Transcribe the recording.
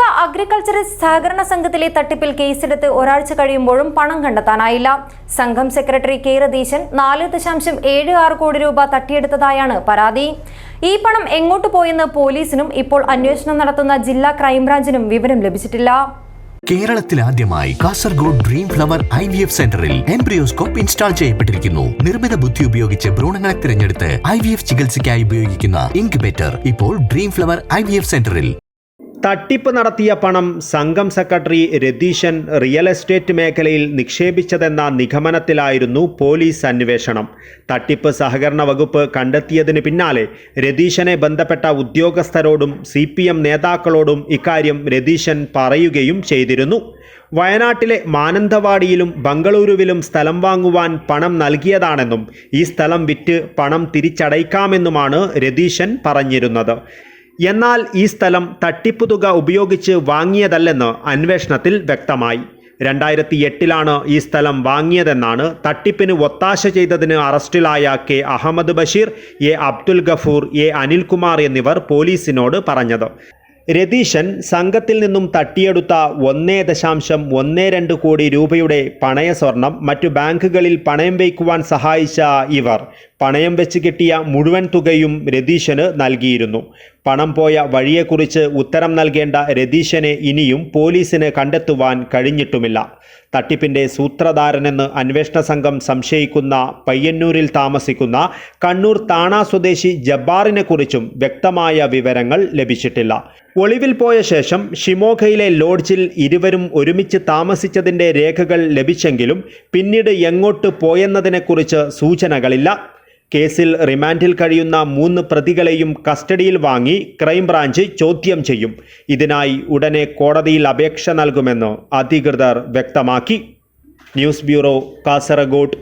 മുണ്ടക്ക agriculturist സഹകരണ സംഘത്തിലെ തട്ടിപ്പിൽ കേസെടുത്ത് ഒരാഴ്ച കഴിയുമ്പോഴും പണം കണ്ടെത്താനായില്ല. സംഘം സെക്രട്ടറി കെ രതീശൻ നാല് ദശാംശം ഏഴ് ആറ് കോടി രൂപ തട്ടിയെടുത്തതായാണ് പരാതി. ഈ പണം എങ്ങോട്ട് പോയെന്ന് പോലീസിനും ഇപ്പോൾ അന്വേഷണം നടത്തുന്ന ജില്ലാ ക്രൈംബ്രാഞ്ചിനും വിവരം ലഭിച്ചിട്ടില്ല. കേരളത്തിൽ ആദ്യമായി Kasaragod dream flower I V F സെന്ററിൽ എംബ്രിയോസ്കോപ്പ് ഇൻസ്റ്റാൾ ചെയ്യപ്പെട്ടിരിക്കുന്നു. നിർമ്മിത ബുദ്ധി ഉപയോഗിച്ച് ഭ്രൂണങ്ങളെ തിരഞ്ഞെടുത്ത് ഐ വി എഫ് ചികിത്സയ്ക്കായി ഉപയോഗിക്കുന്ന ഇൻക്യുബേറ്റർ ഇപ്പോൾ Dream Flower I V F സെന്ററിൽ തട്ടിപ്പ് നടത്തിയ പണം സംഘം സെക്രട്ടറി രതീശൻ റിയൽ എസ്റ്റേറ്റ് മേഖലയിൽ നിക്ഷേപിച്ചതെന്ന നിഗമനത്തിലായിരുന്നു പോലീസ് അന്വേഷണം. തട്ടിപ്പ് സഹകരണ വകുപ്പ് കണ്ടെത്തിയതിന് പിന്നാലെ രതീശനെ ബന്ധപ്പെട്ട ഉദ്യോഗസ്ഥരോടും സി നേതാക്കളോടും ഇക്കാര്യം രതീശൻ പറയുകയും ചെയ്തിരുന്നു. വയനാട്ടിലെ മാനന്തവാടിയിലും ബംഗളൂരുവിലും സ്ഥലം വാങ്ങുവാൻ പണം നൽകിയതാണെന്നും ഈ സ്ഥലം വിറ്റ് പണം തിരിച്ചടയ്ക്കാമെന്നുമാണ് രതീശൻ പറഞ്ഞിരുന്നത്. എന്നാൽ ഈ സ്ഥലം തട്ടിപ്പു തുക ഉപയോഗിച്ച് വാങ്ങിയതല്ലെന്ന് അന്വേഷണത്തിൽ വ്യക്തമായി. രണ്ടായിരത്തി എട്ടിലാണ് ഈ സ്ഥലം വാങ്ങിയതെന്നാണ് തട്ടിപ്പിന് ഒത്താശ ചെയ്തതിന് അറസ്റ്റിലായ K Ahammed Basheer A Abdul Gafoor A Anilkumar എന്നിവർ പോലീസിനോട് പറഞ്ഞത്. രതീശൻ സംഘത്തിൽ നിന്നും തട്ടിയെടുത്ത ഒന്നേ ദശാംശം ഒന്നേ രണ്ട് കോടി രൂപയുടെ പണയ സ്വർണം മറ്റു ബാങ്കുകളിൽ പണയം വയ്ക്കുവാൻ സഹായിച്ച ഇവർ പണയം വെച്ച് കിട്ടിയ മുഴുവൻ തുകയും രതീശന് നൽകിയിരുന്നു. പണം പോയ വഴിയെക്കുറിച്ച് ഉത്തരം നൽകേണ്ട രതീശനെ ഇനിയും പോലീസിന് കണ്ടെത്തുവാൻ കഴിഞ്ഞിട്ടുമില്ല. തട്ടിപ്പിന്റെ സൂത്രധാരനെന്ന് അന്വേഷണ സംഘം സംശയിക്കുന്ന പയ്യന്നൂരിൽ താമസിക്കുന്ന കണ്ണൂർ താണ സ്വദേശി ജബ്ബാറിനെ കുറിച്ചും വ്യക്തമായ വിവരങ്ങൾ ലഭിച്ചിട്ടില്ല. ഒളിവിൽ പോയ ശേഷം ഷിമോഖയിലെ ലോഡ്ജിൽ ഇരുവരും ഒരുമിച്ച് താമസിച്ചതിന്റെ രേഖകൾ ലഭിച്ചെങ്കിലും പിന്നീട് എങ്ങോട്ട് പോയെന്നതിനെക്കുറിച്ച് സൂചനകളില്ല. കേസിൽ റിമാൻഡിൽ കഴിയുന്ന മൂന്ന് പ്രതികളെയും കസ്റ്റഡിയിൽ വാങ്ങി ക്രൈംബ്രാഞ്ച് ചോദ്യം ചെയ്യും. ഇതിനായി ഉടനെ കോടതിയിൽ അപേക്ഷ നൽകുമെന്ന് അധികൃതർ വ്യക്തമാക്കി. News bureau Kasaragod.